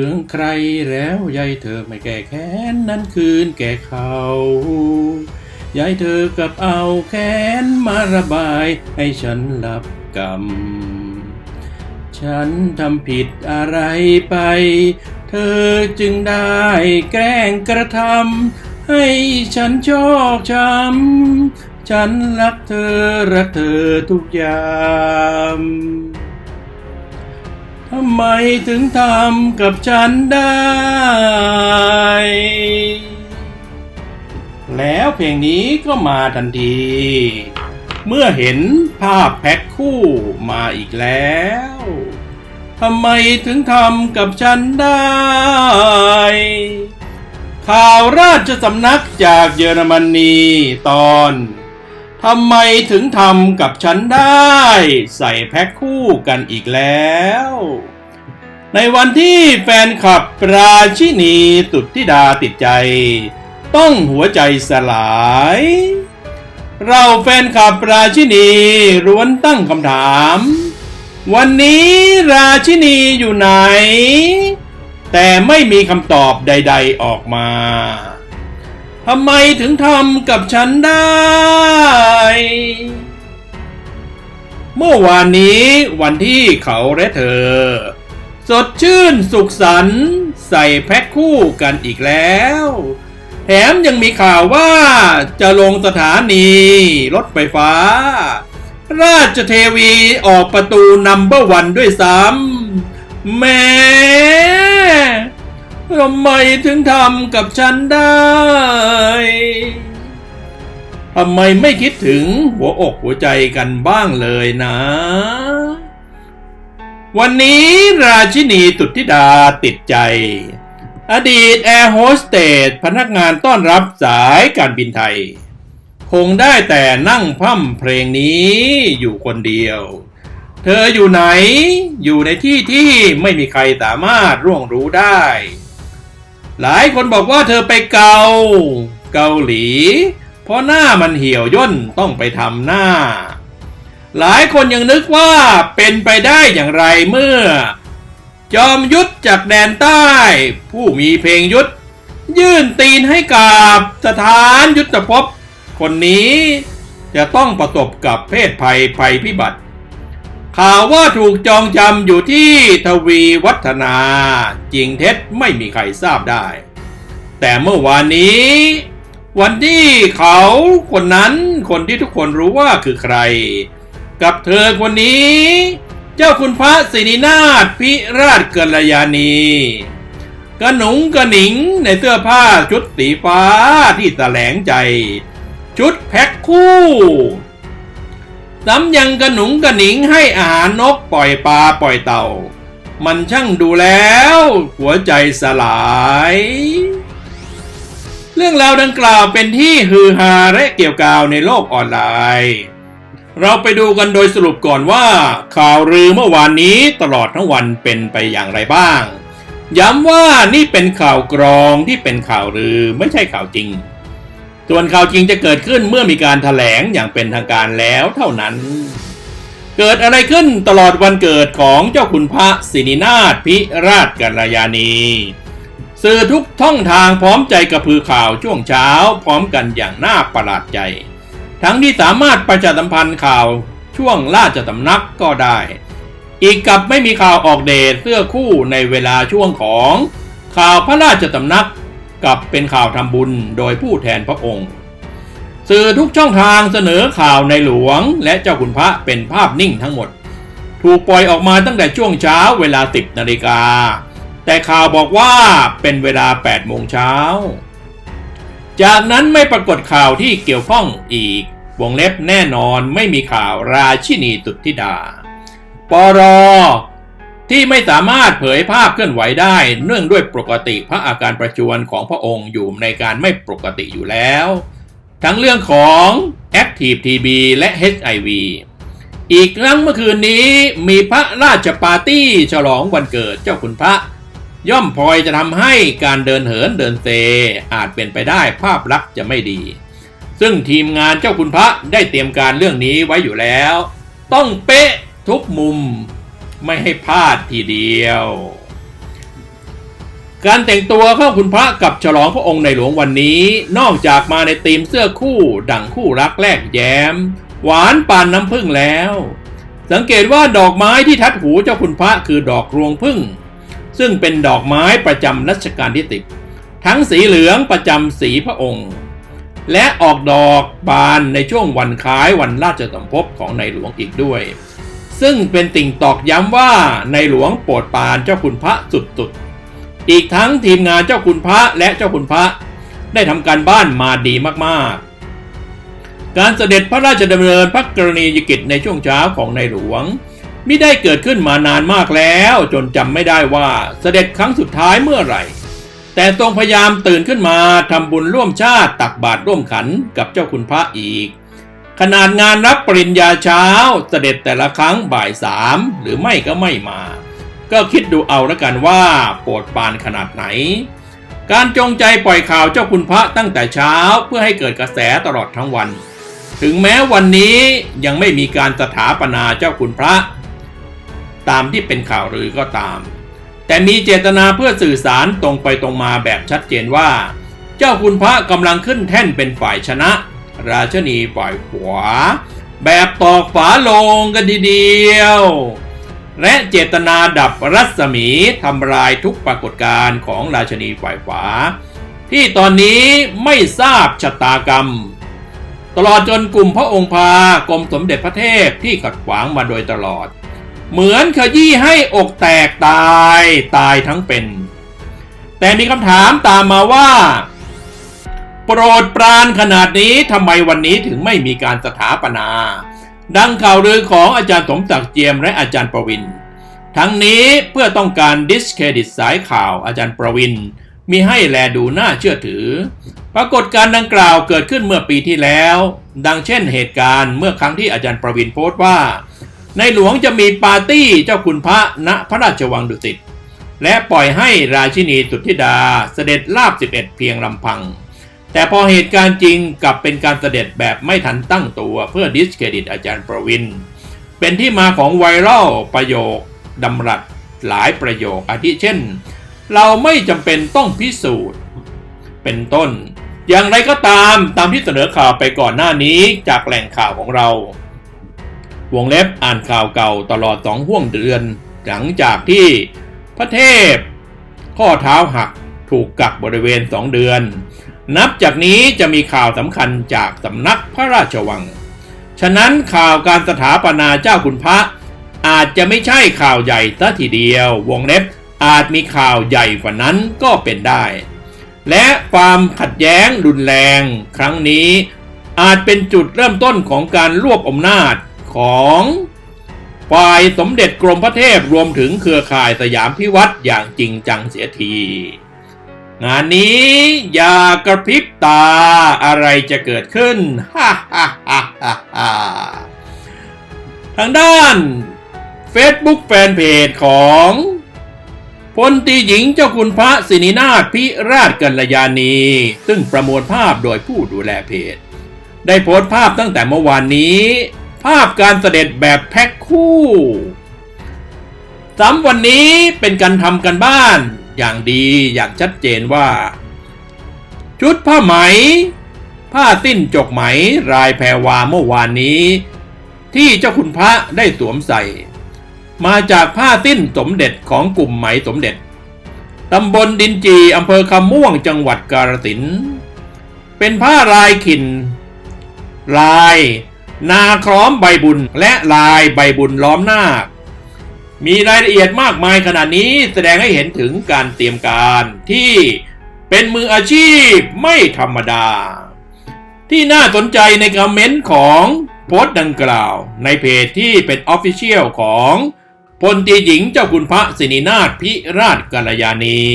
คืองใครแล้วยายเธอไม่แก้แค้นนั้นคืนแก่เขายายเธอกับเอาแค้นมาระบาย ให้ฉันรับกรรม ฉันทำผิดอะไรไป เธอจึงได้แกล้งกระทำให้ฉันชอกช้ำฉันรักเธอรักเธอทุกยาม ทำไมถึงทำกับฉันได้ แล้วเพลงนี้ก็มาทันที เมื่อเห็นภาพแพ็คคู่มาอีกแล้วทำไมถึงทำกับฉันได้ ข่าวราชสำนักจากเยอรมนีตอน ทำไมถึงทำกับฉันได้ ใส่แพ็คคู่กันอีกแล้ว ในวันที่แฟนคลับราชินีสุดธิดาติดใจ ต้องหัวใจสลาย เราแฟนคลับราชินีร้วนตั้งคำถาม วันนี้ราชินีอยู่ไหน แต่ไม่มีคำตอบใด ๆออกมา ทำไมถึงทำกับฉันได้ เมื่อวานนี้วันที่เขาและเธอ สดชื่นสุขสันต์ใส่แพ็คคู่กันอีกแล้ว แถมยังมีข่าวว่าจะลงสถานีรถไฟฟ้า ราชเทวีออกประตูนัมเบอร์วันด้วยซ้ำแม่ ทำไมถึงทำกับฉันได้ ทำไมไม่คิดถึงหัวอกหัวใจกันบ้างเลยนะ วันนี้ราชินีตุธิดาติดใจ อดีตแอร์โฮสเตสพนักงานต้อนรับสายการบินไทย คงได้แต่นั่งพร่ำเพลงนี้อยู่คนเดียวเธออยู่ไหน อยู่ในที่ที่ไม่มีใครสามารถร่วงรู้ได้ หลายคนบอกว่าเธอไปเกา เกาหลี เพราะหน้ามันเหี่ยวย่นต้องไปทำหน้า หลายคนยังนึกว่าเป็นไปได้อย่างไรเมื่อ จอมยุทธจากแดนใต้ ผู้มีเพลงยุทธ ยื่นตีนให้กับสถานยุทธภพคนนี้จะต้องประสบกับเพศภัยภัยพิบัติ ข่าวว่าถูกจองจำอยู่ที่ทวีวัฒนา จริงเท็จไม่มีใครทราบได้ แต่เมื่อวานนี้ วันที่เขาคนนั้นคนที่ทุกคนรู้ว่าคือใคร กับเธอคนนี้ เจ้าคุณพระศินินาถพิราชกัลยาณีกระหนุงกระหนิงในเสื้อผ้าชุดสีฟ้าที่แสลงใจ ชุดแพ็คคู่ ซ้ำยังกระหนุงกระหนิงให้อาหารนกปล่อยปลาปล่อยเต่า มันช่างดูแล้ว หัวใจสลาย เรื่องราวดังกล่าวเป็นที่ฮือฮาและเกี่ยวกาวในโลกออนไลน์ เราไปดูกันโดยสรุปก่อนว่า ข่าวลือเมื่อวานนี้ตลอดทั้งวันเป็นไปอย่างไรบ้าง ย้ำว่านี่เป็นข่าวกรองที่เป็นข่าวลือไม่ใช่ข่าวจริง ส่วนข่าวจริงจะเกิดขึ้นเมื่อมีการถแถลงอย่างเป็นทางการแล้วเท่านั้น เกิดอะไรขึ้นตลอดวันเกิดของเจ้าคุณพระศินินาถพิราชกัลยาณีสื่อทุกท่องทางพร้อมใจกระพือข่าวช่วงเช้าพร้อมกันอย่างน่าประหลาดใจ ทั้งที่สามารถประชาสัมพันธ์ข่าวช่วงราชสำนักก็ได้ อีกกับไม่มีข่าวออกเดทเสื้อคู่ในเวลาช่วงของข่าวพระราชสำนัก กับเป็นข่าวทำบุญโดยผู้แทนพระองค์ สื่อทุกช่องทางเสนอข่าวในหลวงและเจ้าคุณพระเป็นภาพนิ่งทั้งหมด ถูกปล่อยออกมาตั้งแต่ช่วงเช้าเวลา 10นาฬิกา แต่ข่าวบอกว่าเป็นเวลา 8 โมงเช้า จากนั้นไม่ปรากฏข่าวที่เกี่ยวข้องอีก วงเล็บแน่นอนไม่มีข่าวราชินีตุธิดา ปร ที่ไม่สามารถเผยภาพเคลื่อนไหวได้เนื่องด้วยปกติพระอาการประชวรของพระองค์อยู่ในการไม่ปกติอยู่แล้ว ทั้งเรื่องของ Active TB และ HIV อีกครั้งเมื่อคืนนี้มีพระราชปาร์ตี้ฉลองวันเกิดเจ้าคุณพระ ย่อมพลอยจะทำให้การเดินเหินเดินเซอาจเป็นไปได้ภาพลักษณ์จะไม่ดี ซึ่งทีมงานเจ้าคุณพระได้เตรียมการเรื่องนี้ไว้อยู่แล้ว ต้องเป๊ะทุกมุม ไม่ให้พลาดทีเดียว การแต่งตัวเข้าคุณพระกับฉลองพระองค์ในหลวงวันนี้ นอกจากมาในธีมเสื้อคู่ดั่งคู่รักแลกแย้ม หวานปานน้ำผึ้งแล้ว สังเกตว่าดอกไม้ที่ทัดหูเจ้าคุณพระคือดอกรวงผึ้งซึ่งเป็นดอกไม้ประจำรัชกาลที่ติดทั้งสีเหลืองประจำสีพระองค์ และออกดอกบานในช่วงวันคล้ายวันราชสมภพของในหลวงอีกด้วย ซึ่งเป็นติ่งตอกย้ำว่าในหลวงโปรดปานเจ้าคุณพระสุดๆ อีกทั้งทีมงานเจ้าคุณพระและเจ้าคุณพระ ได้ทำการบ้านมาดีมากๆ การเสด็จพระราชดำเนินพระกรณียกิจในช่วงเช้าของในหลวงมิได้เกิดขึ้นมานานมากแล้วจนจำไม่ได้ว่าเสด็จครั้งสุดท้ายเมื่อไหร่ แต่ทรงพยายามตื่นขึ้นมาทำบุญร่วมชาติตักบาตรร่วมขันกับเจ้าคุณพระอีก ขนาดงานรับปริญญาเช้าเสด็จแต่ละครั้งบ่ายสามหรือไม่ก็ไม่มา ก็คิดดูเอาละกันว่าโปรดปานขนาดไหน การจงใจปล่อยข่าวเจ้าคุณพระตั้งแต่เช้าเพื่อให้เกิดกระแสตลอดทั้งวัน ถึงแม้วันนี้ยังไม่มีการสถาปนาเจ้าคุณพระ ตามที่เป็นข่าวลือก็ตาม แต่มีเจตนาเพื่อสื่อสารตรงไปตรงมาแบบชัดเจนว่า เจ้าคุณพระกำลังขึ้นแท่นเป็นฝ่ายชนะ ราชนีฝ่ายขวา แบบตอกฝาลงกันทีเดียว และเจตนาดับรัศมีทำลายทุกปรากฏการณ์ของราชนีฝ่ายขวา ที่ตอนนี้ไม่ทราบชะตากรรม ตลอดจนกลุ่มพระองค์พากรมสมเด็จพระเทพที่ขัดขวางมาโดยตลอด เหมือนขยี้ให้อกแตกตายตายทั้งเป็น แต่มีคำถามตามมาว่า โปรดปรานขนาดนี้ทำไมวันนี้ถึงไม่มีการสถาปนา ดังข่าวลือของอาจารย์สมศักดิ์เจียมและอาจารย์ประวิน ทั้งนี้เพื่อต้องการดิสเครดิตสายข่าวอาจารย์ประวินมีให้แลดูน่าเชื่อถือ ปรากฏการดังกล่าวเกิดขึ้นเมื่อปีที่แล้ว ดังเช่นเหตุการณ์เมื่อครั้งที่อาจารย์ประวินโพสต์ว่า ในหลวงจะมีปาร์ตี้เจ้าคุณพระณพระราชวังดุสิตและปล่อยให้ราชินีสุทธิดาเสด็จลาบ 11 เพียงลำพัง แต่พอเหตุการณ์จริงกลับเป็นการเสด็จแบบไม่ทันตั้งตัวเพื่อดิสเครดิตอาจารย์ประวิน เป็นที่มาของไวรัลประโยคดำรัสหลายประโยคอาทิเช่น เราไม่จำเป็นต้องพิสูจน์ เป็นต้น อย่างไรก็ตามตามที่เสนอข่าวไปก่อนหน้านี้จากแหล่งข่าวของเรา วงเล็บอ่านข่าวเก่าตลอดสองห่วงเดือน หลังจากที่พระเทพ ข้อเท้าหักถูกกักบริเวณสองเดือน นับจากนี้จะมีข่าวสำคัญจากสำนักพระราชวัง ฉะนั้นข่าวการสถาปนาเจ้าคุณพระ อาจจะไม่ใช่ข่าวใหญ่ซะทีเดียว วงเล็บอาจมีข่าวใหญ่กว่านั้นก็เป็นได้ และความขัดแย้งรุนแรงครั้งนี้ อาจเป็นจุดเริ่มต้นของการรวบอำนาจของฝ่ายสมเด็จกรมพระเทพรวมถึงเครือข่ายสยามพิวัตรอย่างจริงจังเสียที งานนี้อย่ากระพริบตาอะไรจะเกิดขึ้นฮ่าฮ่าฮ่าฮ่าทางด้าน Facebook แฟนเพจของพลตีหญิงเจ้าคุณพระสินินาถพิราชกัลยาณี ซึ่งประมวลภาพโดยผู้ดูแลเพจ ได้โพสต์ภาพตั้งแต่เมื่อวานนี้ ภาพการเสด็จแบบแพ็คคู่ซ้ำวันนี้เป็นการทำกันบ้าน อย่างดีอย่างชัดเจนว่า ชุดผ้าไหม ผ้าสิ้นจกไหมรายแพรวาเมื่อวานนี้ ที่เจ้าคุณพระได้สวมใส่ มาจากผ้าสิ้นสมเด็จของกลุ่มไหมสมเด็จตำบลดินจีอำเภอคำม่วงจังหวัดกาฬสินธุ์เป็นผ้าลายขิน ลาย นาคล้อมใบบุญและลายใบบุญล้อมหน้า มีรายละเอียดมากมายขนาดนี้แสดงให้เห็นถึงการเตรียมการที่เป็นมืออาชีพไม่ธรรมดา ที่น่าสนใจในคอมเมนต์ของโพสต์ดังกล่าว ในเพจที่เป็นออฟฟิเชียลของพลตีหญิงเจ้าคุณพระสินินาถพิราชกัลยาณี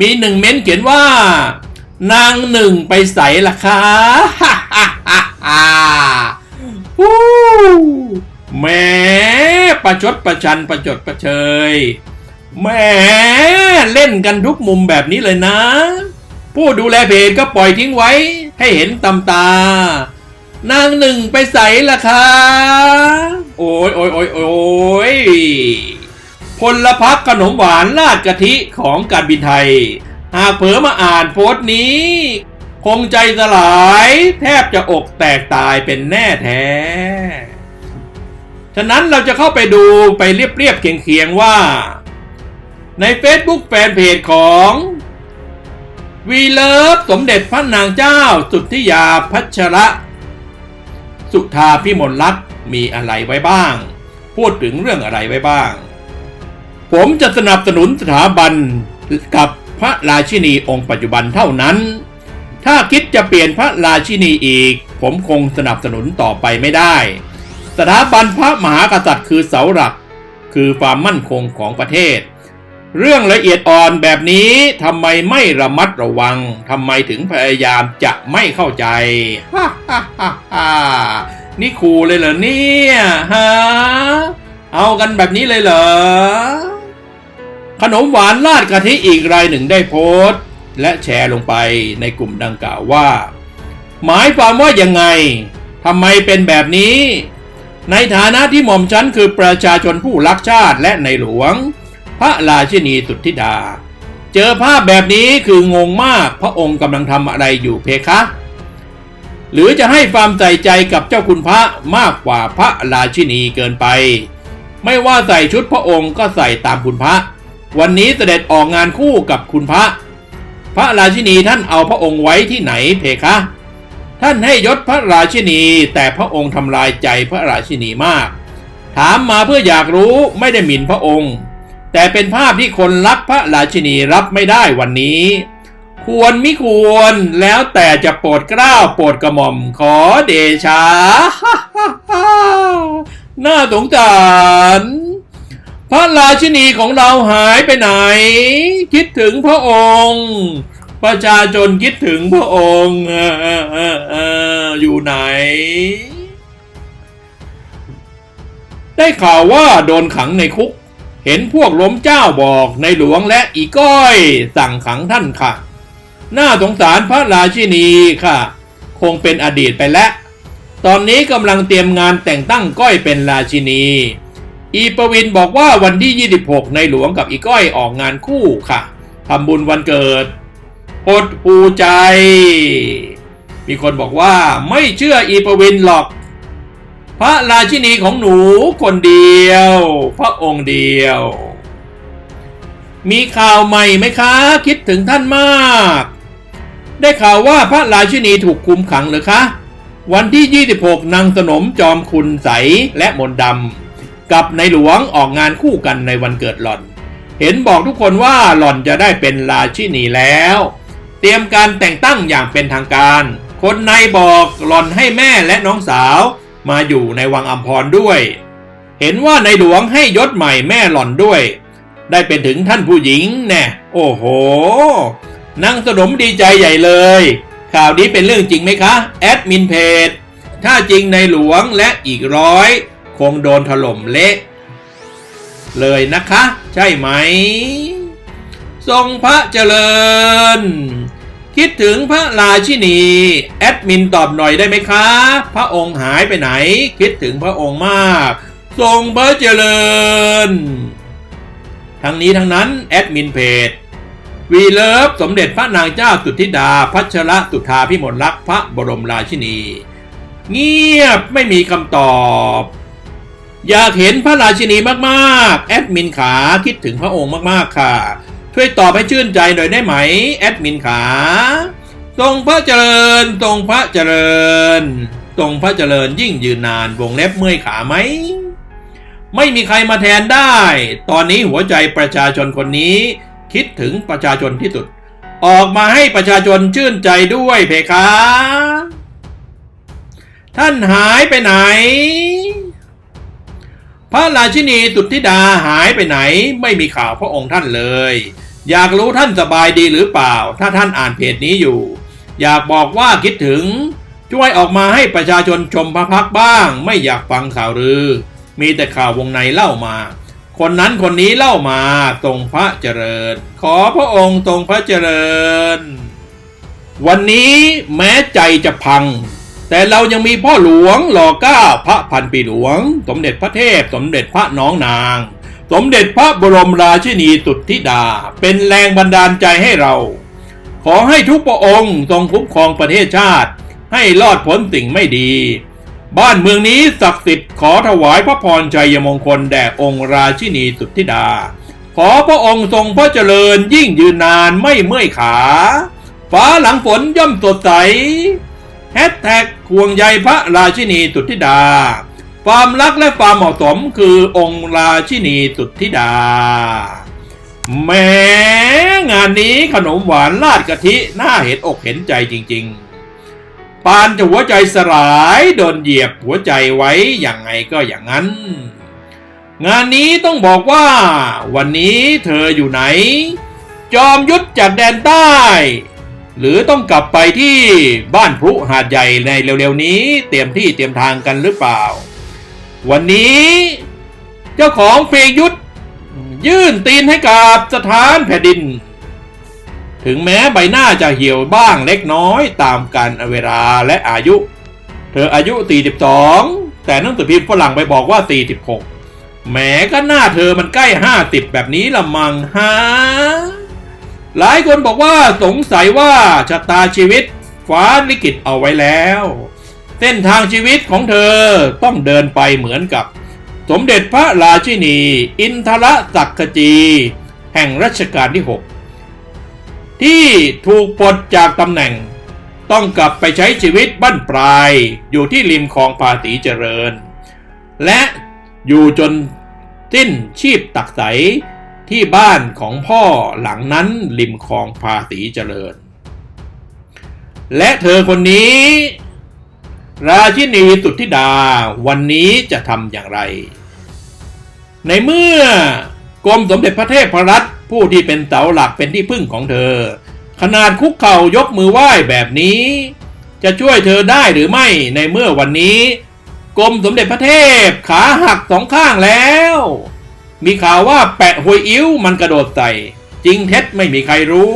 มีหนึ่งเม้นเขียนว่า นางหนึ่งไปใสล่ะคะฮ่าฮ่าฮ่าฮ่าฮู้ แม้ประชดประชันประจดประเชยแม้เล่นกันทุกมุมแบบนี้เลยนะ ผู้ดูแลเพจก็ปล่อยทิ้งไว้ ให้เห็นตำตานางหนึ่งไปใส่ล่ะคะโอ้ยโอ้ยโอ้ยโอ้ยพพลพักขนมหวานราดกะทิของการบินไทย หากเผลอมาอ่านโพสต์นี้ คงใจสลาย แทบจะอกแตกตายเป็นแน่แท้ ฉะนั้นเราจะเข้าไปดูไปเรียบๆเคียงๆว่า ใน Facebook แฟนเพจของวีเลิฟสมเด็จพระนางเจ้าสุทธิยาพัชระ สุธาพิมลลักษ์มีอะไรไว้บ้าง พูดถึงเรื่องอะไรไว้บ้าง ผมจะสนับสนุนสถาบันกับพระราชินีองค์ปัจจุบันเท่านั้น ถ้าคิดจะเปลี่ยนพระราชินีอีก ผมคงสนับสนุนต่อไปไม่ได้ สถาบันพระมหากษัตริย์คือเสาหลัก คือความมั่นคงของประเทศ เรื่องละเอียดอ่อนแบบนี้ทำไมไม่ระมัดระวังทำไมถึงพยายามจะไม่เข้าใจฮ่าฮ่าฮ่าฮ่านี่ขู่เลยเหรอเนี่ยฮะเอากันแบบนี้เลยเหรอ ขนมหวานราดกะทิอีกรายหนึ่งได้โพสต์ และแชร์ลงไปในกลุ่มดังกล่าวว่า หมายความว่ายังไงทำไมเป็นแบบนี้ ในฐานะที่หม่อมฉันคือประชาชนผู้รักชาติและในหลวง พระราชินีสุทธิดา เจอภาพแบบนี้คืองงมากพระองค์กำลังทำอะไรอยู่เพคะ หรือจะให้ความใส่ใจกับเจ้าคุณพระมากกว่าพระราชินีเกินไป ไม่ว่าใส่ชุดพระองค์ก็ใส่ตามคุณพระ วันนี้เสด็จออกงานคู่กับคุณพระ พระราชินีท่านเอาพระองค์ไว้ที่ไหนเพคะ ท่านให้ยศพระราชินี แต่พระองค์ทำลายใจพระราชินีมาก ถามมาเพื่ออยากรู้ไม่ได้หมิ่นพระองค์ แต่เป็นภาพที่คนรักพระราชินีรับไม่ได้วันนี้ ควรมิควรแล้วแต่จะโปรดเกล้าโปรดกระหม่อมขอเดชาน่าสงสารพระราชินีของเราหายไปไหน คิดถึงพระองค์ ประชาชนคิดถึงพระองค์ออเออเออเอออยู่ไหน ได้ข่าวว่าโดนขังในคุก เห็นพวกล้มเจ้าบอกในหลวงและอีก้อย สั่งขังท่านค่ะ น่าสงสารพระราชินีค่ะ คงเป็นอดีตไปแล้ว ตอนนี้กำลังเตรียมงานแต่งตั้งก้อยเป็นราชินี อีปวินบอกว่าวันที่ 26 ในหลวงกับอีก้อยออกงานคู่ค่ะทำบุญวันเกิด อดปูใจ มีคนบอกว่าไม่เชื่ออีปวินหรอก พระราชินีของหนูคนเดียว พระองค์เดียว มีข่าวใหม่ไหมคะ คิดถึงท่านมาก ได้ข่าวว่าพระราชินีถูกคุมขังหรือคะ วันที่ 26 นางสนมจอมคุณใสและมนดำกับในหลวงออกงานคู่กันในวันเกิดหล่อน เห็นบอกทุกคนว่าหล่อนจะได้เป็นราชินีแล้ว เตรียมการแต่งตั้งอย่างเป็นทางการ คนในบอกหล่อนให้แม่และน้องสาว มาอยู่ในวังอัมพรด้วย เห็นว่าในหลวงให้ยศใหม่แม่หล่อนด้วย ได้เป็นถึงท่านผู้หญิงแน่โอ้โหนางสนมดีใจใหญ่เลย ข่าวนี้เป็นเรื่องจริงไหมคะ แอดมินเพจ ถ้าจริงในหลวงและอีกร้อยคงโดนถล่มเละเลยนะคะ ใช่ไหม ทรงพระเจริญ คิดถึงพระราชินี แอดมินตอบหน่อยได้ไหมคะ พระองค์หายไปไหน คิดถึงพระองค์มาก ทรงพระเจริญ ทั้งนี้ทั้งนั้น แอดมินเพจวีเลิฟสมเด็จพระนางเจ้าสุทธิดา พัชรสุธาพิมลลักษ์พระบรมราชินี เงียบไม่มีคำตอบ อยากเห็นพระราชินีมาก ๆ แอดมินขาคิดถึงพระองค์มาก ๆ ค่ะ ช่วยตอบให้ชื่นใจหน่อยได้ไหม แอดมินขาทรงพระเจริญทรงพระเจริญทรงพระเจริญยิ่งยืนนานวงเล็บเมื่อยขาไหม ไม่มีใครมาแทนได้ ตอนนี้หัวใจประชาชนคนนี้ คิดถึงประชาชนที่สุด ออกมาให้ประชาชนชื่นใจด้วยเพคะ ท่านหายไปไหน พระราชินีสุทธิดาหายไปไหน ไม่มีข่าวพระองค์ท่านเลย อยากรู้ท่านสบายดีหรือเปล่า ถ้าท่านอ่านเพจนี้อยู่ อยากบอกว่าคิดถึง ช่วยออกมาให้ประชาชนชมพระพักบ้าง ไม่อยากฟังข่าวลือ มีแต่ข่าววงในเล่ามา คนนั้นคนนี้เล่ามาทรงพระเจริญ ขอพระองค์ทรงพระเจริญ วันนี้แม้ใจจะพัง แต่เรายังมีพ่อหลวงหล่อเก้าพระพันปีหลวง สมเด็จพระเทพสมเด็จพระน้องนาง สมเด็จพระบรมราชินีสุทธิดา เป็นแรงบันดาลใจให้เรา ขอให้ทุกพระองค์ทรงคุ้มครองประเทศชาติ ให้รอดพ้นสิ่งไม่ดี บ้านเมืองนี้ศักดิ์สิทธิ์ขอถวายพระพรชัยมงคลแด่องค์ราชินีสุทธิดา ขอพระองค์ทรงพระเจริญยิ่งยืนนานไม่เมื่อยขาฟ้าหลังฝนย่อมสดใสแฮชแท็กห่วงใยพระราชินีสุทธิดา ความรักและความเหมาะสมคือองค์ราชินีสุทธิดา แม้งานนี้ขนมหวานราดกะทิน่าเห็นอกเห็นใจจริง ๆ ปานจะหัวใจสลายโดนเหยียบหัวใจไว้อย่างไงก็อย่างนั้น งานนี้ต้องบอกว่า วันนี้เธออยู่ไหน จอมยุทธจากแดนใต้ หรือต้องกลับไปที่บ้านพรุหาดใหญ่ในเร็วๆนี้ เตรียมที่เตรียมทางกันหรือเปล่า วันนี้ เจ้าของเพลงยุทธยื่นตีนให้กับสถานแผ่นดิน ถึงแม้ใบหน้าจะเหี่ยวบ้างเล็กน้อยตามกาลเวลาและอายุ เธออายุ 42 แต่หนังสือพิมพ์ฝรั่งไปบอกว่า 46 แหมก็หน้าเธอมันใกล้ 50 แบบนี้ละมังฮะหลายคนบอกว่าสงสัยว่าชะตาชีวิตฟ้าลิขิตเอาไว้แล้ว เส้นทางชีวิตของเธอต้องเดินไปเหมือนกับ สมเด็จพระราชินี อินทรศักจี แห่งรัชกาลที่ 6 ที่ถูกปลดจากตำแหน่ง ต้องกลับไปใช้ชีวิตบั้นปลาย อยู่ที่ริมคลองภาษีเจริญ และอยู่จนสิ้นชีพตักใสที่บ้านของพ่อหลังนั้นริมคลองภาษีเจริญ และเธอคนนี้ ราชินีสุทธิดาวันนี้จะทำอย่างไร ในเมื่อกรมสมเด็จพระเทพรัตน์ผู้ที่เป็นเสาหลักเป็นที่พึ่งของเธอ ขนาดคุกเข่ายกมือไหว้แบบนี้ จะช่วยเธอได้หรือไม่ในเมื่อวันนี้ กรมสมเด็จพระเทพขาหักสองข้างแล้ว มีข่าวว่าแปะหวยอิ้วมันกระโดดใส่จริงเท็จไม่มีใครรู้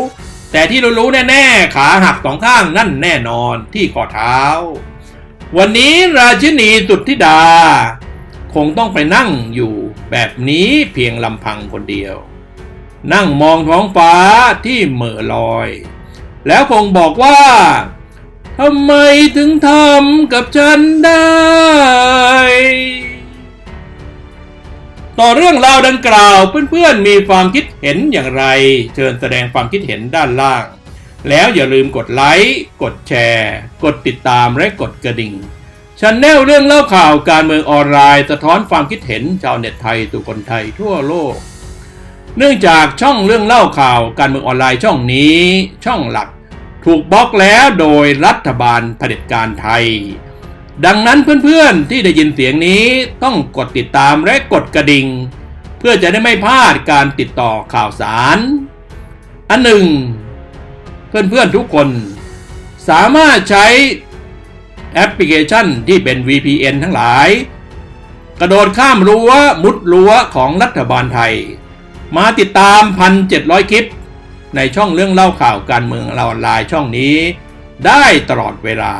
แต่ที่รู้ๆแน่ๆ ขาหักสองข้างนั่นแน่นอนที่ข้อเท้า วันนี้ราชินีสุทธิดา คงต้องไปนั่งอยู่แบบนี้เพียงลำพังคนเดียว นั่งมองท้องฟ้าที่เหม่อลอย แล้วคงบอกว่าทำไมถึงทำกับฉันได้ ต่อเรื่องราวดังกล่าวเพื่อนๆมีความคิดเห็นอย่างไร เชิญแสดงความคิดเห็นด้านล่าง แล้วอย่าลืมกดไลค์ กดแชร์ กดติดตามและกดกระดิ่งชันแนลเรื่องเล่าข่าวการเมืองออนไลน์สะท้อนความคิดเห็นชาวเน็ตไทยสู่คนไทยทั่วโลก เนื่องจากช่องเรื่องเล่าข่าวการเมืองออนไลน์ช่องนี้ ช่องหลัก ถูกบล็อกแล้วโดยรัฐบาลเผด็จการไทย ดังนั้นเพื่อนๆที่ได้ยินเสียงนี้ต้องกดติดตามและกดกระดิ่ง เพื่อจะได้ไม่พลาดการติดต่อข่าวสาร อันหนึ่ง เพื่อนๆทุกคน สามารถใช้แอปพลิเคชันที่เป็น VPN ทั้งหลาย กระโดดข้ามรั้วมุดรั้วของรัฐบาลไทย มาติดตาม 1,700 คลิป ในช่องเรื่องเล่าข่าวการเมืองเราออนไลน์ช่องนี้ ได้ตลอดเวลา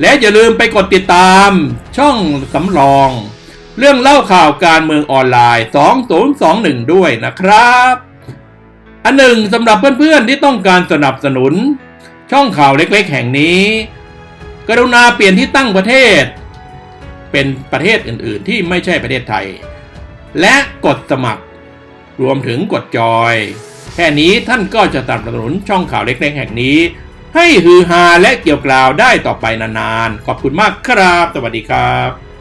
และอย่าลืมไปกดติดตามช่องสำรอง เรื่องเล่าข่าวการเมืองออนไลน์ 2021 ด้วยนะครับ อันหนึ่งสำหรับเพื่อนๆที่ต้องการสนับสนุน ช่องข่าวเล็กๆ แห่งนี้ กรุณาเปลี่ยนที่ตั้งประเทศ เป็นประเทศอื่นๆ ที่ไม่ใช่ประเทศไทย และกดสมัคร รวมถึงกดจอย แค่นี้ท่านก็จะสนับสนุนช่องข่าวเล็กๆ แห่งนี้ ให้ฮือฮาและเกี่ยวกล่าวได้ต่อไปนานๆ ขอบคุณมากครับ สวัสดีครับ